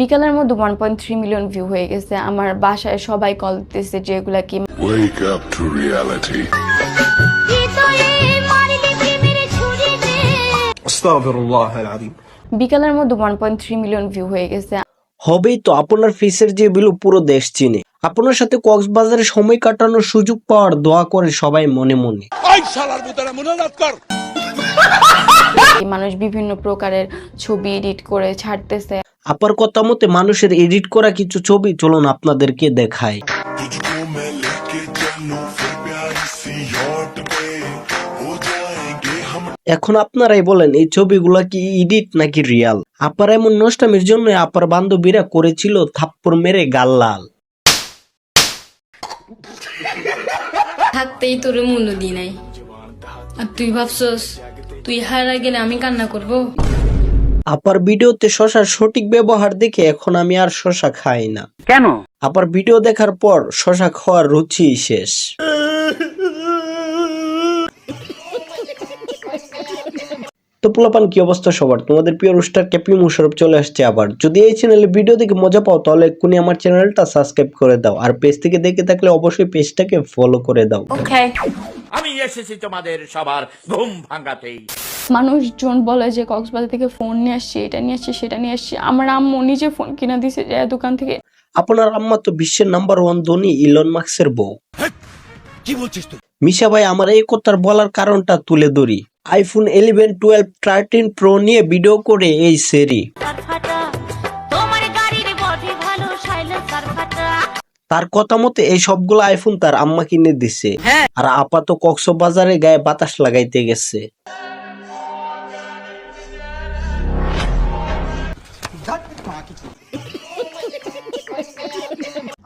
বিকালের মধ্যে one point three million view হয়ে গেছে। আমার বাসায় সবাই কল দিতেছে যে এগুলা কি বিকালের মধ্যে one point three million view হয়ে গেছে। হবেই তো আপনার ফেসের যে বিলো পুরো দেশ চিনে। আপনার সাথে কক্সবাজারে সময় কাটানোর সুযোগ পাওয়ার দোয়া করে সবাই মনে মনে। মানুষ বিভিন্ন প্রকারের ছবি এডিট করে ছাড়তেছে। আপার কথা মতে মানুষের এডিট করা কিছু ছবি চলুন আপনাদেরকে দেখায়। এখন আপনারাই বলেন, এই ছবিগুলা কি ইডিট নাকি রিয়াল আপার এমন নষ্টামির জন্য আপার বান্ধবীরা করেছিল থাপ্পড় মেরে গাল লাল থাকতেই তোর মূল্য দিই নাই। আর তুই ভাবছস, তুই হারা গেলে আমি কান্না করব? আপার ভিডিওতে শশার সঠিক ব্যবহার দেখে এখন আমি আর শশা খাই না। কেন? আপার ভিডিও দেখার পর শশা খাওয়ার রুচি শেষ। তো পোলাপান কি অবস্থা সবার? তোমাদের প্রিয় রুস্টার ক্যাপি মুশারফ চলে আসছে আবার। যদি এই চ্যানেলে ভিডিও দেখে মজা পাও তাহলে এক্ষুনি আমার চ্যানেলটা সাবস্ক্রাইব করে দাও। আর পেজ থেকে দেখে থাকলে অবশ্যই পেজটাকে ফলো করে দাও। ওকে আমি এসেছি তোমাদের সবার ঘুম ভাঙাতেই। মানুষজন বলে যে কক্সবাজার থেকে ফোন নিয়ে আসছি এটা নিয়ে আসছি সেটা নিয়ে আসছি। আমার আম্মু নিজে ফোন কিনা দিছে যে দোকান থেকে আপনার আম্মা তো বিশ্বের নাম্বার ওয়ান ধনী ইলন মার্কসের বউ। কি বলছিস তুই? মিশা ভাই আমার এই কথার বলার কারণটা তুলে ধরি। IPhone eleven twelve thirteen pro নিয়ে ভিডিও করে এই সেরি তার কথা মতে এই সবগুলো আইফোন তার আম্মা কিনে দিছে। আর আপাত কক্সবাজারে গায়ে বাতাস লাগাইতে গেছে।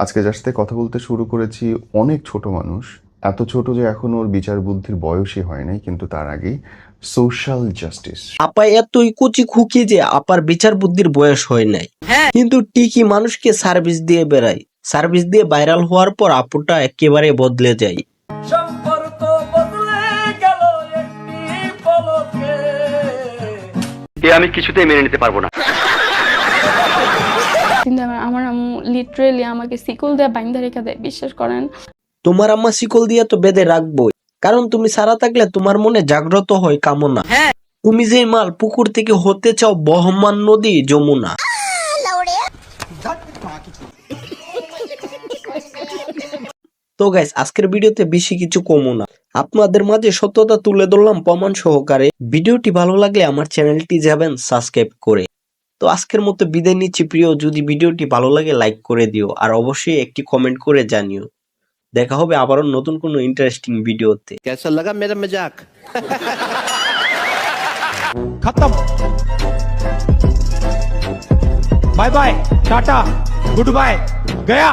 আজকে যার সাথে কথা বলতে শুরু করেছি অনেক ছোট মানুষ এত ছোট যে এখন ওর বিচার বুদ্ধির বয়সই হয় নাই কিন্তু তার আগেই সোশ্যাল জাস্টিস আপা এতই কুচি খুকি যে আপার বিচার বুদ্ধির বয়স হয় নাই। কিন্তু টিকি মানুষকে সার্ভিস দিয়ে বেড়ায়। সার্ভিস দিয়ে ভাইরাল হওয়ার পর আপুটা একেবারে বদলে যায়। এ আমি কিছুতেই মেনে নিতে পারব না। কিন্তু আমার- আমার আম্মু লিটারেলি আমাকে সিকল দেয়া বাইন্দা রেখা দেয় বিশ্বাস করেন। তোমার আম্মা শিকল দিয়ে তো বেঁধে রাখবোই। কারণ তুমি সারা থাকলে তোমার মনে জাগ্রত হয় কামনা। তুমি যে মাল পুকুর থেকে হতে চাও বহমান নদী যমুনা। তো গাইস আজকের ভিডিওতে বেশি কিছু কমো না। আপনাদের মাঝে সত্যতা তুলে ধরলাম প্রমাণ সহকারে। ভিডিওটি ভালো লাগলে আমার চ্যানেলটি যাবেন সাবস্ক্রাইব করে। তো আজকের মতো বিদায় নিচ্ছি প্রিয়। যদি ভিডিওটি ভালো লাগে লাইক করে দিও। আর অবশ্যই একটি কমেন্ট করে জানিও। দেখা হবে আবারও নতুন কোনো ইন্টারেস্টিং ভিডিওতে কেসা লাগা মেরা মজাক খতম bye bye tata good bye Gaya